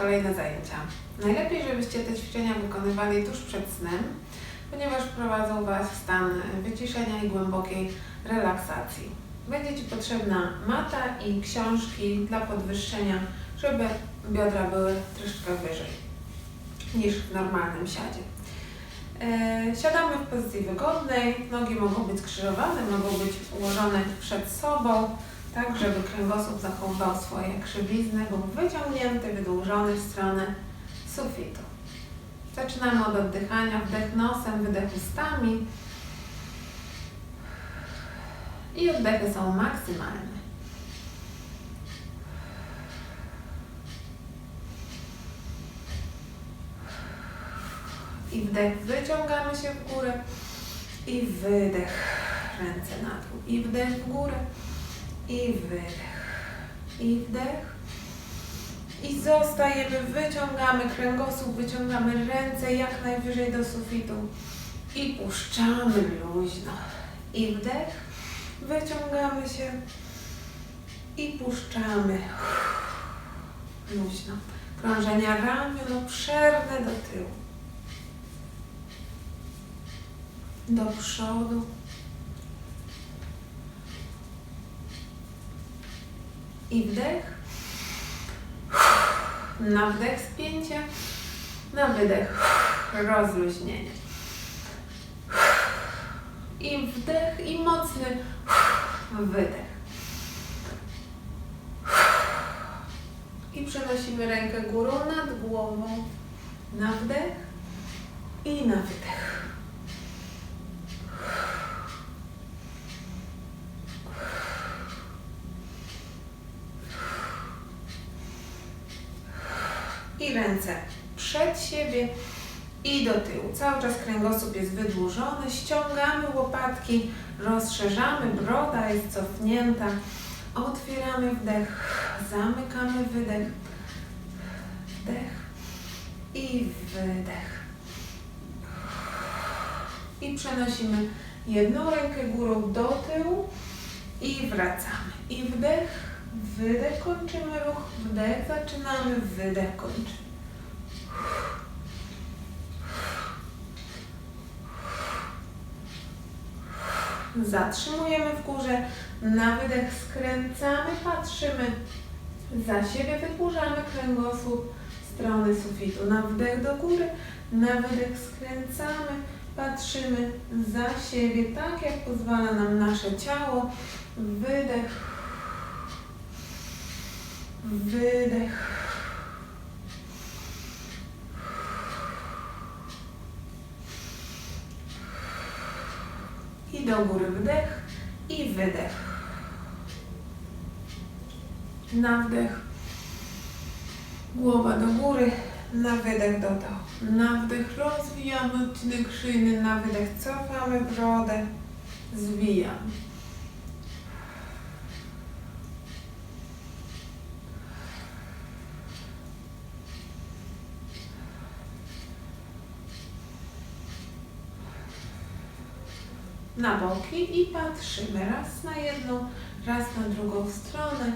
kolejne zajęcia. Najlepiej, żebyście te ćwiczenia wykonywali tuż przed snem, ponieważ wprowadzą Was w stan wyciszenia i głębokiej relaksacji. Będzie Ci potrzebna mata i książki dla podwyższenia, żeby biodra były troszeczkę wyżej niż w normalnym siadzie. E, Siadamy w pozycji wygodnej, nogi mogą być skrzyżowane, mogą być ułożone przed sobą, tak żeby kręgosłup zachowywał swoje krzywizny, był wyciągnięty, wydłużony w stronę sufitu. Zaczynamy od oddychania, wdech nosem, wydech ustami i oddechy są maksymalne. I wdech, wyciągamy się w górę i wydech, ręce na dół i wdech w górę i wydech. I wdech. I zostajemy, wyciągamy kręgosłup, wyciągamy ręce jak najwyżej do sufitu. I puszczamy luźno. I wdech. Wyciągamy się. I puszczamy. Luźno. Krążenia ramion obszerne do tyłu. Do przodu. I wdech. Na wdech spięcie. Na wydech rozluźnienie. I wdech i mocny wydech. I przenosimy rękę górą nad głową. Na wdech i na wydech. i ręce przed siebie i do tyłu. Cały czas kręgosłup jest wydłużony, ściągamy łopatki, rozszerzamy, broda jest cofnięta, otwieramy wdech, zamykamy wydech, wdech i wydech. I przenosimy jedną rękę górą do tyłu i wracamy. I wdech, Wydech, kończymy ruch, wdech, zaczynamy, wydech, kończymy. Zatrzymujemy w górze, na wydech skręcamy, patrzymy za siebie, wydłużamy kręgosłup w stronę sufitu. Na wdech do góry, na wydech skręcamy, patrzymy za siebie, tak jak pozwala nam nasze ciało. Wydech, Wydech. Do góry wdech i wydech. Na wdech. Głowa do góry, na wydech do dołu. Na wdech rozwijamy odcinek szyjny, na wydech cofamy brodę, zwijamy. Na boki i patrzymy raz na jedną, raz na drugą stronę.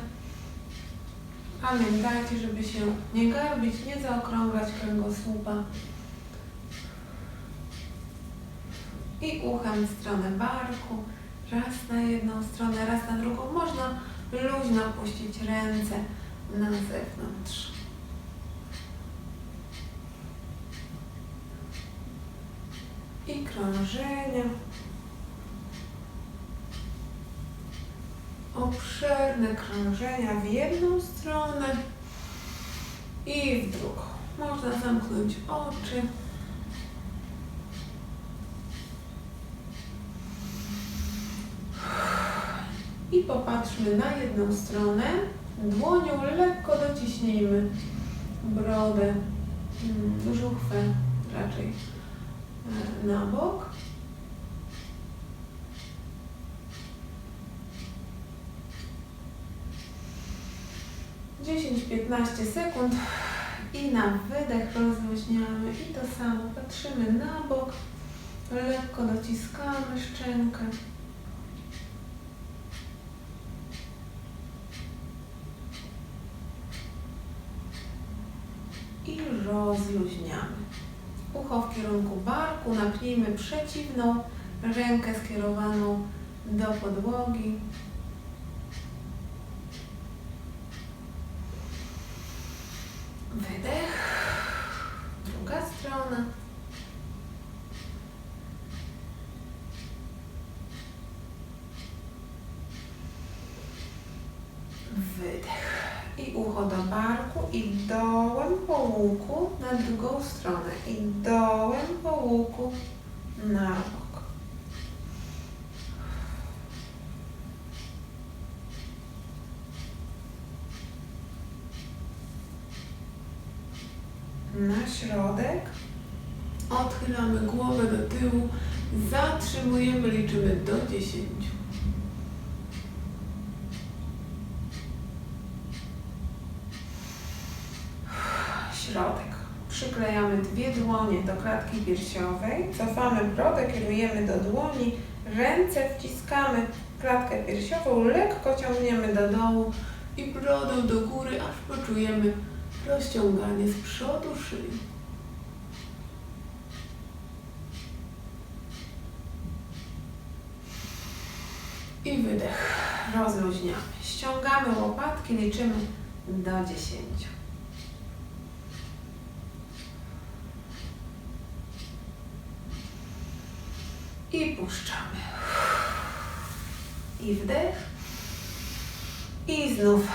Pamiętajcie, żeby się nie garbić, nie zaokrąglać kręgosłupa. I uchem w stronę barku, raz na jedną stronę, raz na drugą. Można luźno puścić ręce na zewnątrz. I krążenia. Obszerne krążenia w jedną stronę i w drugą. Można zamknąć oczy. I popatrzmy na jedną stronę. Dłonią lekko dociśnijmy brodę, mm, żuchwę raczej e, na bok. 10-15 sekund i na wydech rozluźniamy i to samo. Patrzymy na bok, lekko dociskamy szczękę. I rozluźniamy. Ucho w kierunku barku, napnijmy przeciwną rękę skierowaną do podłogi. Na drugą stronę. I dołem po łuku na bok. Na środek. Odchylamy głowę do tyłu. Zatrzymujemy, liczymy do 10. środek. Przyklejamy dwie dłonie do klatki piersiowej, cofamy brodę, kierujemy do dłoni, ręce wciskamy klatkę piersiową, lekko ciągniemy do dołu i brodą do góry, aż poczujemy rozciąganie z przodu szyi. I wydech. Rozluźniamy. Ściągamy łopatki, liczymy do 10. I puszczamy. I wdech. I znów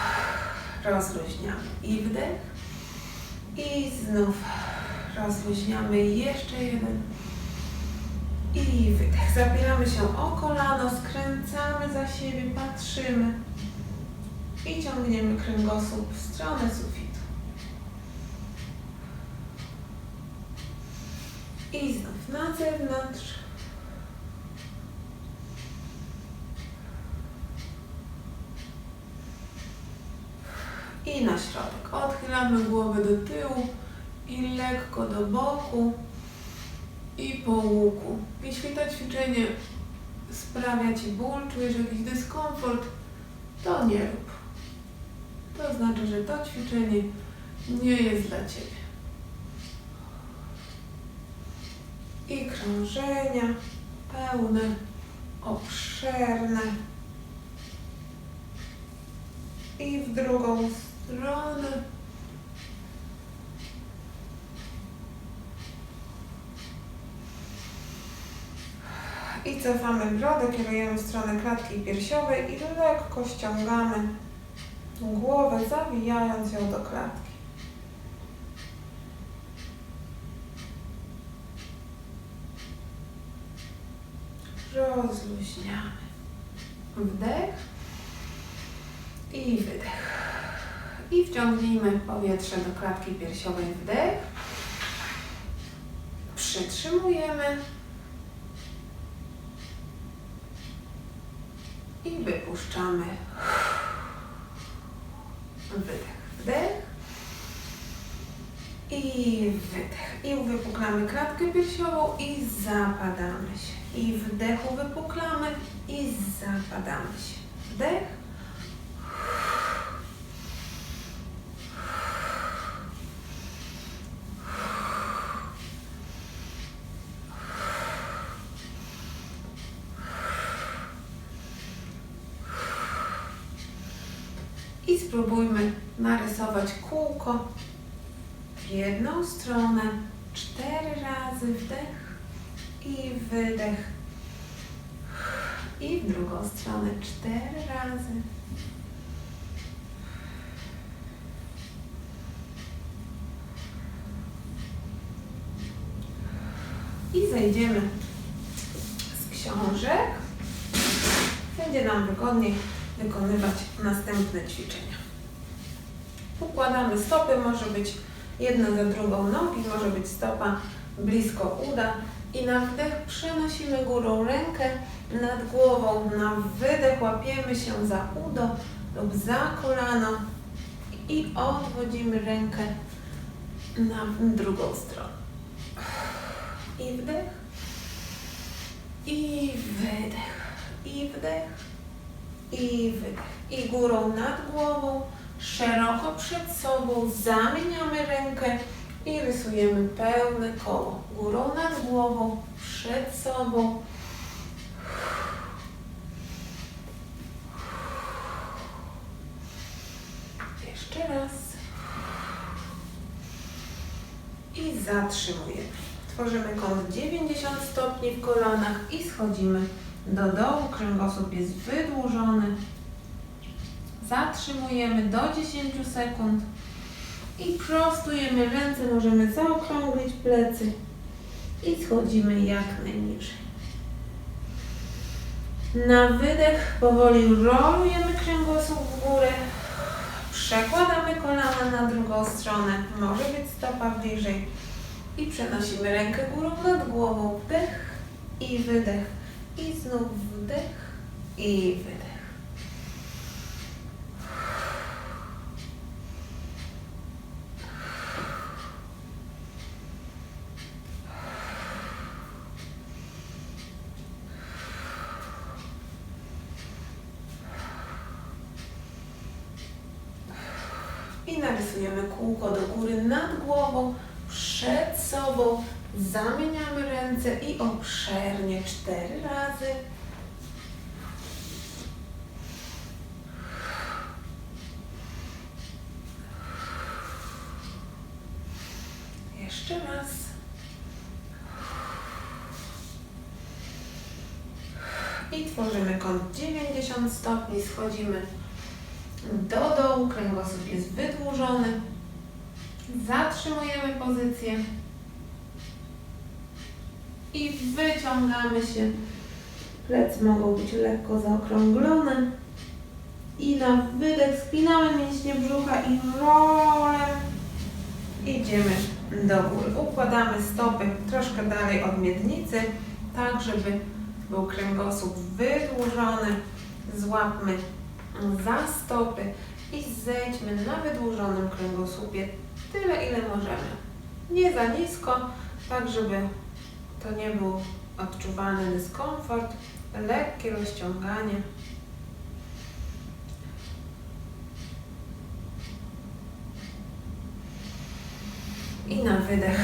rozluźniamy. I wdech. I znów rozluźniamy. Jeszcze jeden. I wydech. Zapieramy się o kolano, skręcamy za siebie, patrzymy. I ciągniemy kręgosłup w stronę sufitu. I znów na zewnątrz. I na środek. Odchylamy głowę do tyłu i lekko do boku i po łuku. Jeśli to ćwiczenie sprawia Ci ból, czujesz jakiś dyskomfort, to nie rób. To znaczy, że to ćwiczenie nie jest dla Ciebie. I krążenia pełne, obszerne. I w drugą stronę. I cofamy brodę, kierujemy w stronę klatki piersiowej i lekko ściągamy głowę, zawijając ją do klatki. Rozluźniamy. Wdech i wydech. Wciągnijmy powietrze do klatki piersiowej. Wdech. Przytrzymujemy. I wypuszczamy. Wydech, wdech. I wydech. I uwypuklamy klatkę piersiową i zapadamy się. I wdechu wypuklamy i zapadamy się. Wdech. I spróbujmy narysować kółko w jedną stronę. Cztery razy wdech i wydech. I w drugą stronę cztery razy. I zejdziemy z książek. Będzie nam wygodniej wykonywać następne ćwiczenia. Układamy stopy, może być jedna za drugą nogi, może być stopa blisko uda i na wdech przenosimy górą rękę nad głową, na wydech łapiemy się za udo lub za kolano i odwodzimy rękę na drugą stronę. I wdech, i wydech, i wdech, i wydech. I górą nad głową, szeroko przed sobą zamieniamy rękę I rysujemy pełne koło. Górą nad głową, przed sobą. Jeszcze raz. I zatrzymujemy. Tworzymy kąt 90 stopni w kolanach i schodzimy do dołu. Kręgosłup jest wydłużony. Zatrzymujemy do 10 sekund i prostujemy ręce. Możemy zaokrąglić plecy i schodzimy jak najniżej. Na wydech powoli rolujemy kręgosłup w górę. Przekładamy kolana na drugą stronę. Może być stopa bliżej. I przenosimy rękę górą nad głową. Wdech i wydech. I znów wdech i wydech. I narysujemy kółko do góry nad głową, przed sobą. Zamieniamy ręce i obszernie cztery razy. Jeszcze raz. I tworzymy kąt 90 stopni, schodzimy do dołu, kręgosłup jest wydłużony. Zatrzymujemy pozycję i wyciągamy się. Plecy mogą być lekko zaokrąglone. I na wydech spinamy mięśnie brzucha i rolem idziemy do góry. Układamy stopy troszkę dalej od miednicy, tak żeby był kręgosłup wydłużony. Złapmy za stopy i zejdźmy na wydłużonym kręgosłupie tyle, ile możemy. Nie za nisko, tak żeby to nie był odczuwalny dyskomfort, lekkie rozciąganie. I na wydech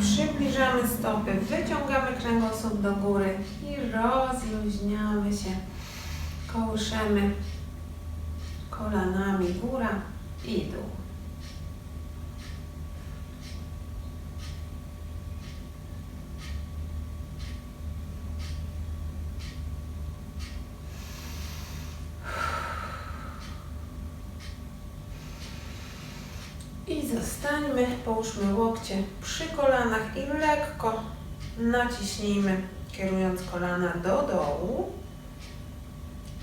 przybliżamy stopy, wyciągamy kręgosłup do góry i rozluźniamy się. Kołyszemy kolanami góra i dół. I zostańmy, połóżmy łokcie przy kolanach i lekko naciśnijmy, kierując kolana do dołu.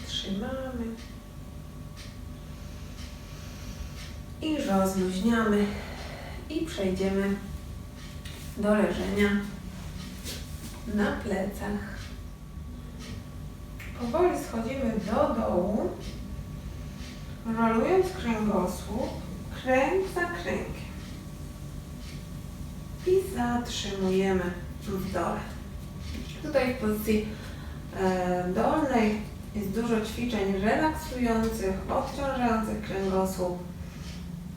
Trzymamy. I rozluźniamy. I przejdziemy do leżenia na plecach. Powoli schodzimy do dołu, rolując kręgosłup, kręg za kręgiem. I zatrzymujemy w dole. Tutaj w pozycji e, dolnej jest dużo ćwiczeń relaksujących, odciążających kręgosłup.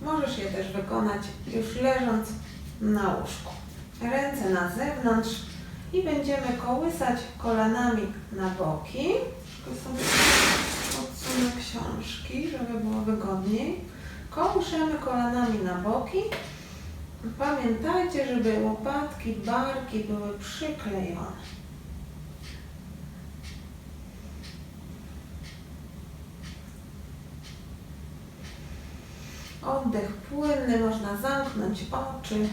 Możesz je też wykonać już leżąc na łóżku. Ręce na zewnątrz i będziemy kołysać kolanami na boki. Tylko sobie odsunę książki, żeby było wygodniej. Kołyszemy kolanami na boki. Pamiętajcie, żeby łopatki, barki były przyklejone. Oddech płynny, można zamknąć oczy.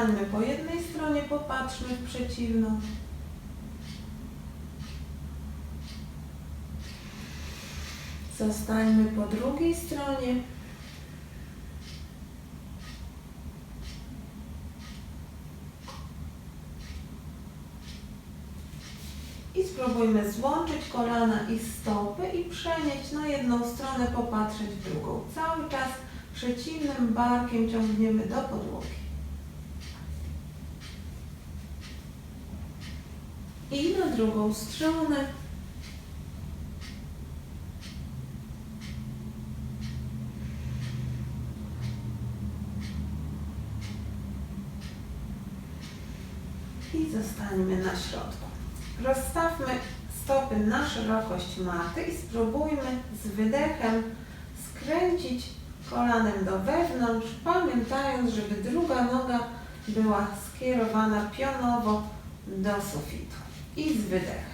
Zostańmy po jednej stronie, popatrzmy w przeciwną. Zostańmy po drugiej stronie. I spróbujmy złączyć kolana i stopy i przenieść na jedną stronę, popatrzeć w drugą. Cały czas przeciwnym barkiem ciągniemy do podłogi. I na drugą stronę. I zostańmy na środku. Rozstawmy stopy na szerokość maty i spróbujmy z wydechem skręcić kolanem do wewnątrz, pamiętając, żeby druga noga była skierowana pionowo do sufitu. I z wydechem.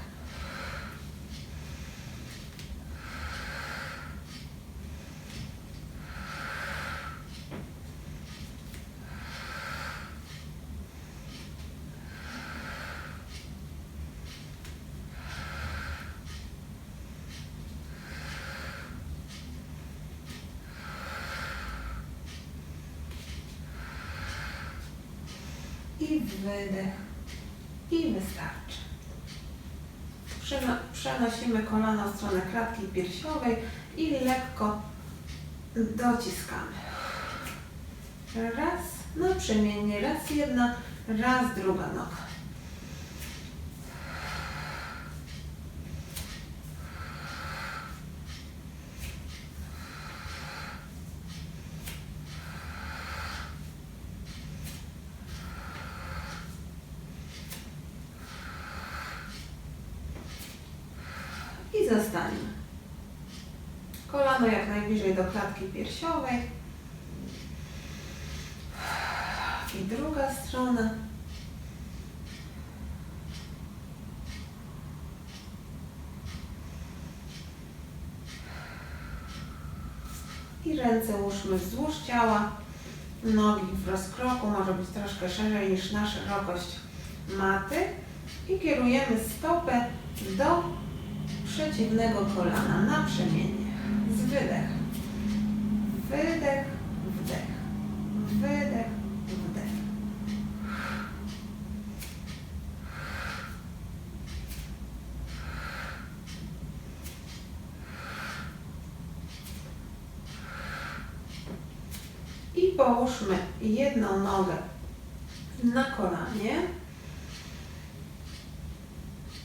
I wydech. I wystarczy. Przeno- Przenosimy kolano w stronę klatki piersiowej i lekko dociskamy. Raz, naprzemiennie, raz jedna, raz druga noga. I zostańmy. Kolano jak najbliżej do klatki piersiowej. I druga strona. I ręce łóżmy wzdłuż ciała. Nogi w rozkroku, może być troszkę szerzej niż na szerokość maty. I kierujemy stopę do przeciwnego kolana naprzemiennie. Z wydech. Wydech, wdech. Wydech, wdech. I połóżmy jedną nogę na kolanie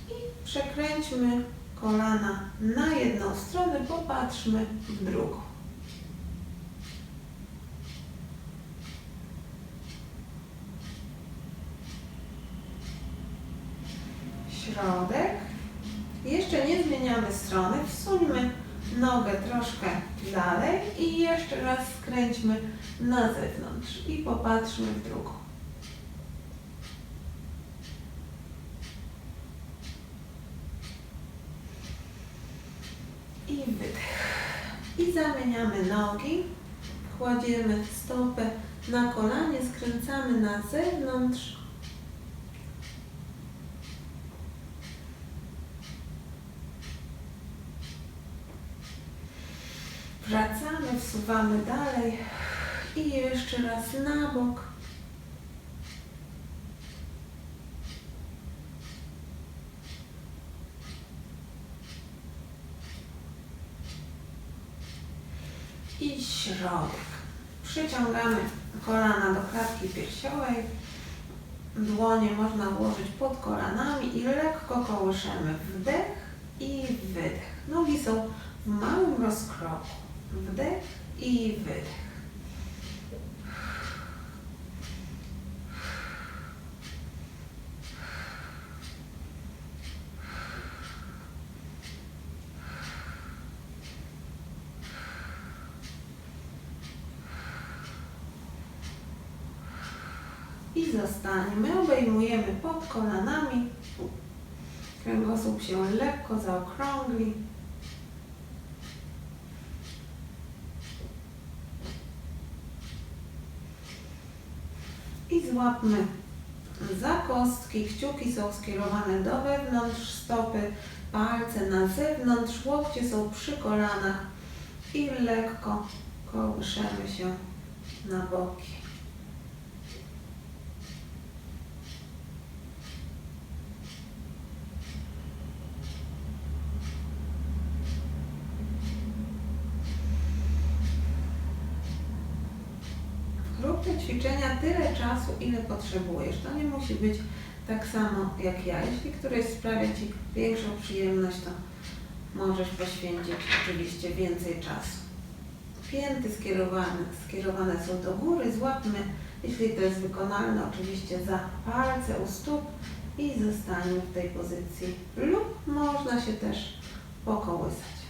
i przekręćmy kolana na jedną stronę, popatrzmy w drugą. Środek. Jeszcze nie zmieniamy strony. Wsuńmy nogę troszkę dalej i jeszcze raz skręćmy na zewnątrz i popatrzmy w drugą. i wydech. I zamieniamy nogi, kładziemy stopę na kolanie, skręcamy na zewnątrz. Wracamy, wsuwamy dalej i jeszcze raz na bok. i środek. Przyciągamy kolana do klatki piersiowej. Dłonie można ułożyć pod kolanami i lekko kołyszemy wdech i wydech. Nogi są w małym rozkroku. Wdech i wydech. I zostańmy. Obejmujemy pod kolanami. Kręgosłup się lekko zaokrągli. I złapmy za kostki. Kciuki są skierowane do wewnątrz stopy, palce na zewnątrz, łokcie są przy kolanach i lekko kołyszemy się na boki. Rób te ćwiczenia tyle czasu, ile potrzebujesz. To nie musi być Tak samo jak ja. Jeśli któreś sprawia Ci większą przyjemność, to możesz poświęcić oczywiście więcej czasu. Pięty skierowane, skierowane są do góry. Złapmy, jeśli to jest wykonalne, oczywiście za palce u stóp i zostańmy w tej pozycji. Lub można się też pokołysać.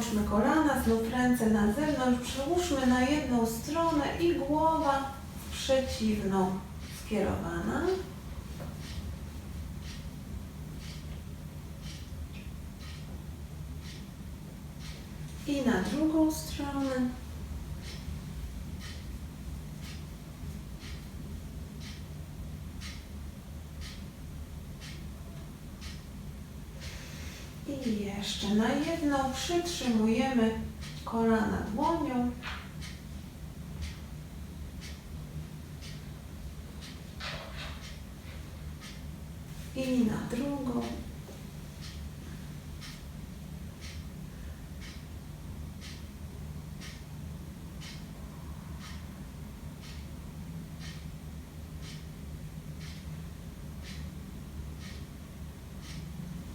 I połączmy kolana, znów ręce na zewnątrz, przełóżmy na jedną stronę i głowa w przeciwną skierowana. I na drugą stronę. I jeszcze na jedną przytrzymujemy kolana dłonią. I na drugą.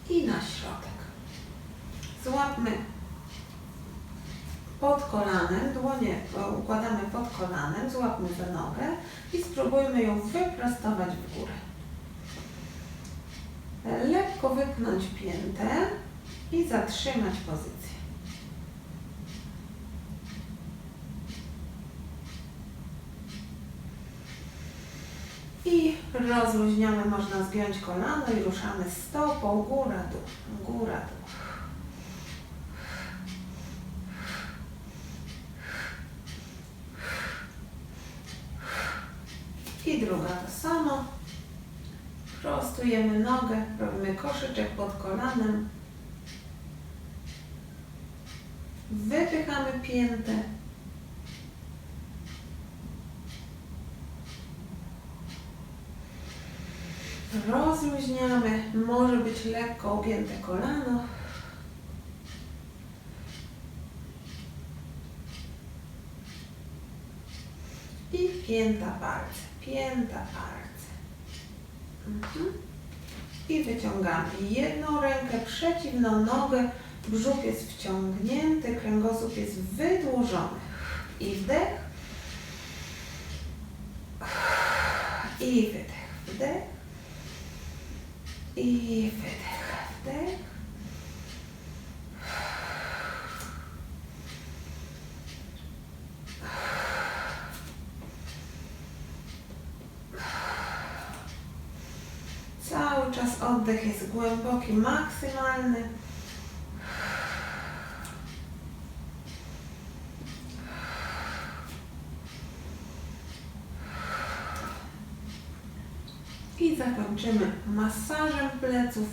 I na środek. Złapmy pod kolanem, dłonie e, układamy pod za nogę i spróbujmy ją wyprostować w górę. Lekko wypchnąć piętę i zatrzymać pozycję. I rozluźniamy, można zgiąć kolano i ruszamy stopą, góra, dół, góra, dół. I druga to samo. Prostujemy nogę, robimy koszyczek pod kolanem. Wypychamy piętę. Rozluźniamy, może być lekko ugięte kolano. I pięta palce, pięta palce. Mhm. I wyciągamy jedną rękę, przeciwną nogę, brzuch jest wciągnięty, kręgosłup jest wydłużony. I wdech. I wydech, wdech. I wydech, wdech. Cały czas oddech jest głęboki, maksymalny. I zakończymy masażem pleców,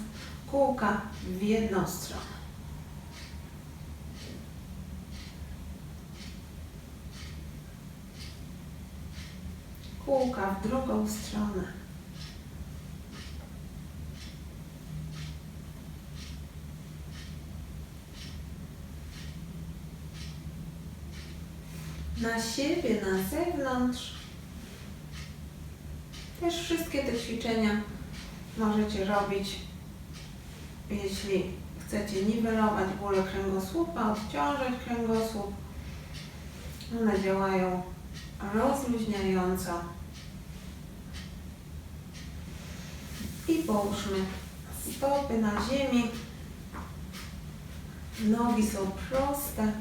kółka w jedną stronę. Kółka w drugą stronę. Na siebie, na zewnątrz. Też wszystkie te ćwiczenia możecie robić, jeśli chcecie niwelować bóle kręgosłupa, odciążać kręgosłup. One działają rozluźniająco. I połóżmy stopy na ziemi. Nogi są proste.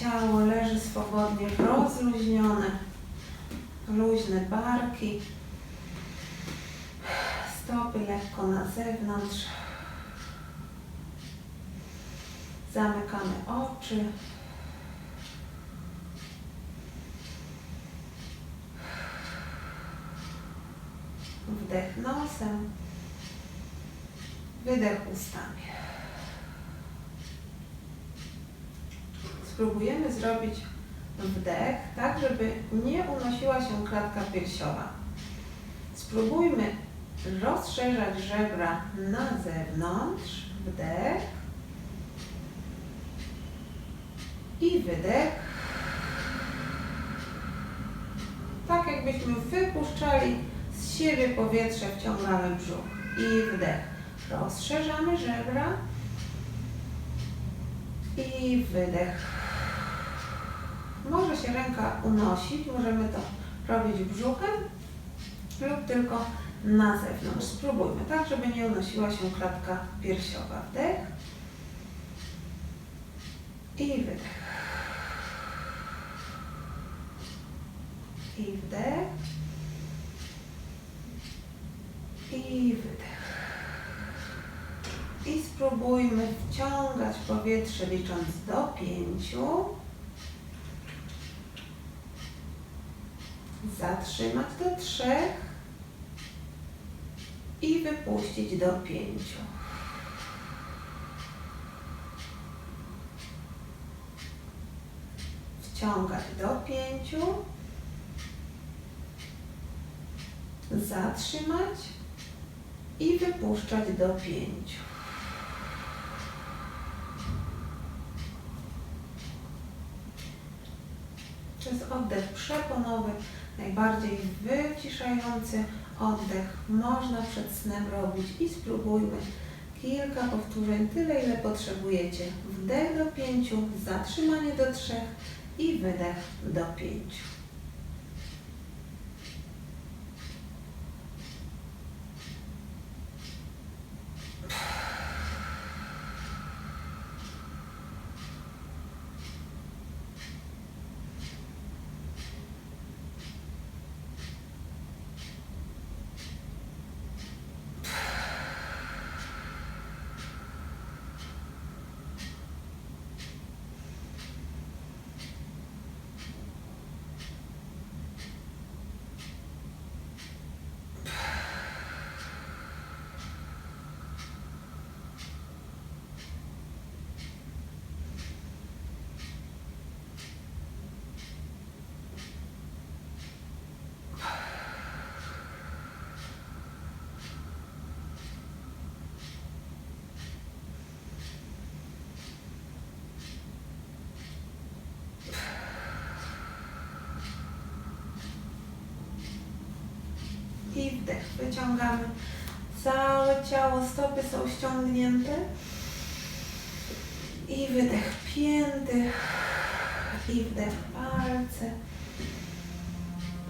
Ciało leży swobodnie, rozluźnione. Luźne barki. Stopy lekko na zewnątrz. Zamykamy oczy. Wdech nosem. Wydech ustami. Spróbujemy zrobić wdech tak, żeby nie unosiła się klatka piersiowa. Spróbujmy rozszerzać żebra na zewnątrz. Wdech. I wydech. Tak jakbyśmy wypuszczali z siebie powietrze, wciągamy brzuch. I wdech. Rozszerzamy żebra. I wydech. Może się ręka unosić, możemy to robić brzuchem lub tylko na zewnątrz. Spróbujmy tak, żeby nie unosiła się klatka piersiowa. Wdech i wydech. I wdech i wydech. I spróbujmy wciągać powietrze licząc do pięciu. Zatrzymać do trzech i wypuścić do pięciu. Wciągać do pięciu. Zatrzymać i wypuszczać do pięciu. Przez oddech przeponowy, najbardziej wyciszający oddech można przed snem robić i spróbujmy kilka powtórzeń, tyle ile potrzebujecie. Wdech do pięciu, zatrzymanie do trzech i wydech do pięciu. I wdech. Wyciągamy całe ciało, stopy są ściągnięte. I wydech pięty. I wdech palce.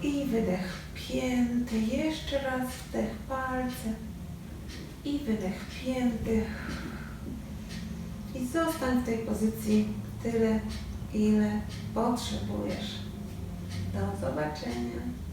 I wydech pięty. Jeszcze raz wdech palce. I wydech pięty. I zostań w tej pozycji tyle, ile potrzebujesz. Do zobaczenia.